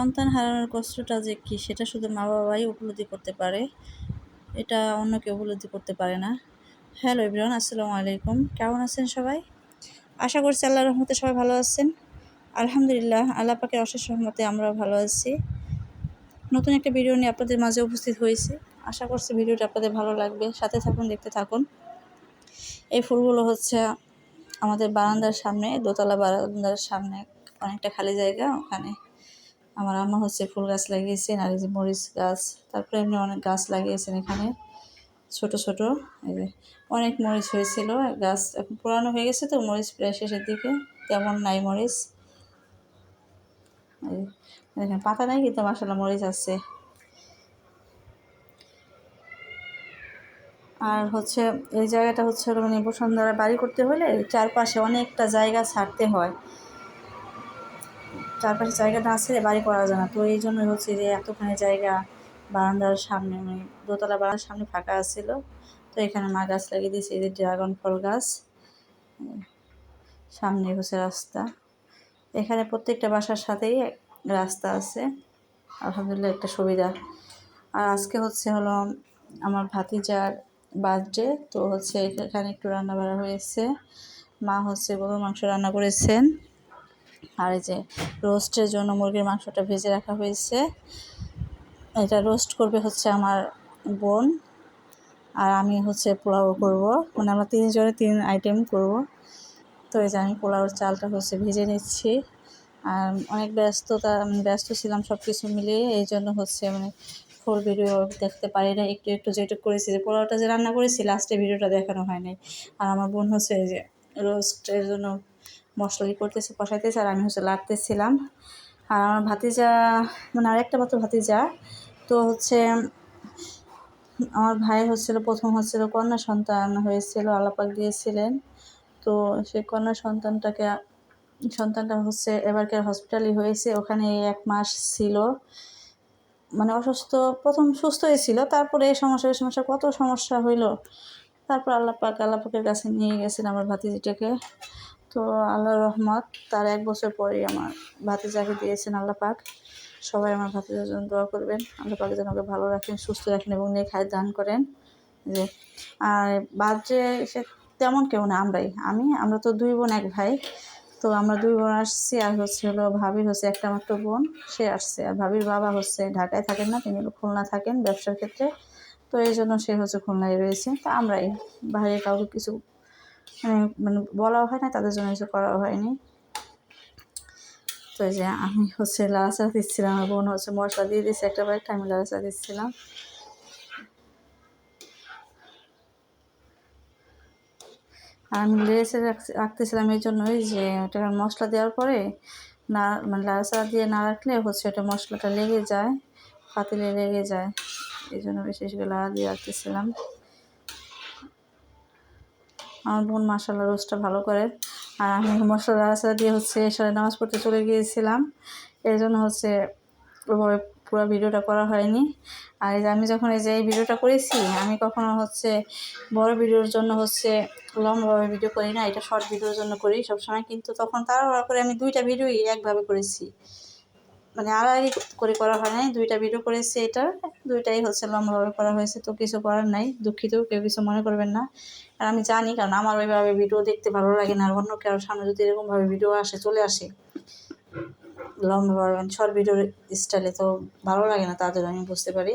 সন্তান হারানোর কষ্টটা যে কী, সেটা শুধু মা বাবাই উপলব্ধি করতে পারে। এটা অন্য কেউ উপলব্ধি করতে পারে না। হ্যালো ইব্রান আসসালামু আলাইকুম। কেমন আছেন সবাই? আশা করছি আল্লাহ রহমতে সবাই ভালো আছেন। আলহামদুলিল্লাহ, আল্লাহ পাকের অশেষ রহমতে আমরা ভালো আছি। নতুন একটা ভিডিও নিয়ে আপনাদের মাঝে উপস্থিত হয়েছি। আশা করছি ভিডিওটা আপনাদের ভালো লাগবে। সাথে থাকুন, দেখতে থাকুন। এই ফুলগুলো হচ্ছে আমাদের বারান্দার সামনে, দোতলা বারান্দার সামনে, অনেকটা খালি জায়গা ওখানে। আমার আম্মা হচ্ছে ফুল গাছ লাগিয়েছেন আর এই যে মরিচ গাছ, তারপরে এমনি অনেক গাছ লাগিয়েছেন এখানে, ছোট ছোট, এই যে অনেক মরিচ হয়েছিল, গাছ এখন পুরানো হয়ে গেছে তো, মরিচ প্রায় শেষের দিকে, তেমন নাই মরিচ। পাতা নাই কিন্তু মাসাল্লাহ মরিচ আছে। আর হচ্ছে এই জায়গাটা হচ্ছে মানে বসুন্ধরা বাড়ি করতে হলে চারপাশে অনেকটা জায়গা ছাড়তে হয়। চারপাশে জায়গা না ছেড়ে বাড়ি করা যায় না। তো এই জন্য হচ্ছে যে এতখানি জায়গা বারান্দার সামনে মানে দোতলা বারান্দার সামনে ফাঁকা আছিল। তো এখানে মা গাছ লাগিয়ে দিয়েছে যে ড্রাগন ফল গাছ। সামনে হচ্ছে রাস্তা। এখানে প্রত্যেকটা বাসার সাথেই রাস্তা আছে। আলহামদুলিল্লাহ একটা সুবিধা। আর আজকে হচ্ছে হলো আমার ভাতিজার বার্থডে, তো হচ্ছে এখানে একটু রান্না বাড়া হয়েছে। মা হচ্ছে গরুর মাংস রান্না করেছেন। আর এই যে রোস্টের জন্য মুরগির মাংসটা ভেজে রাখা হয়েছে। এটা রোস্ট করবে হচ্ছে আমার বোন আর আমি হচ্ছে পোলাও করব। মানে আমরা তিনজনে তিন আইটেম করব। তো এই যে আমি পোলাওর চালটা হচ্ছে ভেজে নিচ্ছি। আর অনেক ব্যস্ততা ব্যস্ত ছিলাম সব কিছু মিলিয়ে, এই জন্য হচ্ছে মানে ফুল ভিডিও দেখতে পারি না একটু একটু যেটুকু করেছি যে পোলাওটা যে রান্না করেছি লাস্টে ভিডিওটা দেখানো হয় নাই। আর আমার বোন হচ্ছে এই যে রোস্টের জন্য মশলা করতেছে, কষাইতেছে আর আমি হচ্ছে লাড়তেছিলাম আর আমার ভাতিজা মানে আরেকটা মাত্র ভাতিজা, তো হচ্ছে আমার ভাই হচ্ছিল, প্রথম হচ্ছিল কন্যা সন্তান হয়েছিল, আলাপাক দিয়েছিলেন তো সেই কন্যা সন্তানটাকে, সন্তানটা হচ্ছে এবারকার হসপিটালে হয়েছে, ওখানে এক মাস ছিল। মানে অসুস্থ, প্রথম সুস্থই ছিল, তারপরে এই সমস্যা এই সমস্যা, কত সমস্যা হইল। তারপর আল্লাপাক, আল্লাপাকের কাছে নিয়ে গেছেন আমার ভাতিজিটাকে। তো আল্লাহ রহমত, তার এক বছর পরেই আমার ভাতে ভাতিজাকে দিয়েছেন আল্লাহ পাক। সবাই আমার ভাতিজার জন্য দোয়া করবেন। আল্লাহ পাক যেন ওকে ভালো রাখেন, সুস্থ রাখেন এবং নিয়ে খায় দান করেন। যে, আর বাদে সে তেমন কেউ না, আমরাই। আমি, আমরা তো দুই বোন, এক ভাই। তো আমরা দুই বোন আসছি, আর হচ্ছে হলো ভাবির হচ্ছে একটা মাত্র বোন, সে আসছে। আর ভাবির বাবা হচ্ছে ঢাকায় থাকেন না, তিনি খুলনা থাকেন ব্যবসার ক্ষেত্রে। তো এই জন্য সে হচ্ছে খুলনায় রয়েছে। তো আমরাই, বাইরে কাউকে কিছু মানে মানে বলাও হয় না, তাদের জন্য কিছু করাও হয়নি। তো যে আমি হচ্ছে লাড়াচাড়া দিচ্ছিলাম আমার বোন হচ্ছে মশলা দিয়ে দিচ্ছে একটা বাড়িটা আমি লাড়াচাড়া দিচ্ছিলাম। আর আমি লেড়েছে রাখতেছিলাম এই জন্যই যে ওটা মশলা দেওয়ার পরে না মানে লাড়াচাড়া দিয়ে না রাখলে হচ্ছে ওটা মশলাটা লেগে যায়, পাতিলে লেগে যায়। এই জন্য বিশেষ করে লাড়া দিয়ে রাখতেছিলাম। আমার বোন মাসাল্লাহ রোজটা ভালো করে। আর আমি মশলা রাস্তা দিয়ে হচ্ছে সাড়ে নামাজ পড়তে চলে গিয়েছিলাম। এই জন্য হচ্ছে ওইভাবে পুরো ভিডিওটা করা হয়নি। আর আমি যখন এই যে এই ভিডিওটা করেছি, আমি কখনো হচ্ছে বড় ভিডিওর জন্য হচ্ছে লম্বাভাবে ভিডিও করি না, এটা শর্ট ভিডিওর জন্য করি সবসময়। কিন্তু তখন তাড়াহুড়া করে আমি দুইটা ভিডিওই একভাবে করেছি। মানে আর আগে করে করা হয় নাই, দুইটা ভিডিও করেছি এটা, দুইটাই হচ্ছে লম্বাভাবে করা হয়েছে, তো কিছু করার নাই, দুঃখিত, কেউ কিছু মনে করবেন না। আর আমি জানি, কারণ আমার ওইভাবে ভিডিও দেখতে ভালো লাগে না, আর অন্য কারোর সামনে যদি এরকমভাবে ভিডিও আসে, চলে আসে লম্বাভাবে শর্ট ভিডিওর স্টাইলে তো ভালো লাগে না তাদের, আমি বুঝতে পারি।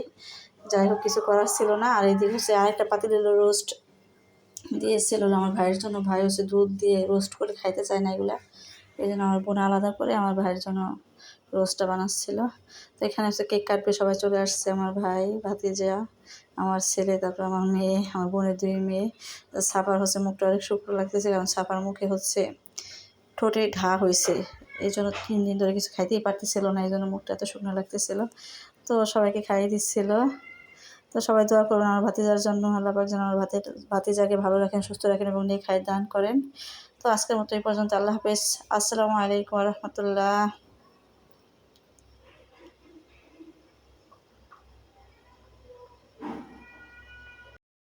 যাই হোক, কিছু করার ছিল না, আর এদিকে হচ্ছে আরেকটা পাতিল রোস্ট দিয়েছিল আমার ভাইয়ের জন্য। ভাই হচ্ছে দুধ দিয়ে রোস্ট করে খাইতে চায় না এগুলা, এই জন্য আমার বোন আলাদা করে আমার ভাইয়ের জন্য রোস্টটা বানাচ্ছিল। তো এখানে হচ্ছে কেক কাটবে, সবাই চলে আসছে, আমার ভাই, ভাতিজা, আমার ছেলে, তারপর আমার মেয়ে, আমার বোনের দুই মেয়ে। সাপার হচ্ছে মুখটা অনেক শুকনো লাগতেছে, কারণ সাপার মুখে হচ্ছে ঠোঁটে ঘা হয়েছে। এই জন্য তিন দিন ধরে কিছু খাইতেই পারতেছিল না, এই জন্য মুখটা এত শুকনো লাগতেছিল। তো সবাইকে খাইয়ে দিচ্ছিল। তো সবাই দোয়া করবেন আমার ভাতিজার জন্য, আল্লাহ যেন আমার ভাতি ভাতিজাকে ভালো রাখেন, সুস্থ রাখেন এবং নিয়ে খাই দান করেন। তো আজকের মতো এই পর্যন্ত, আল্লাহ হাফেজ। আসসালামু আলাইকুম রহমতুল্লাহ।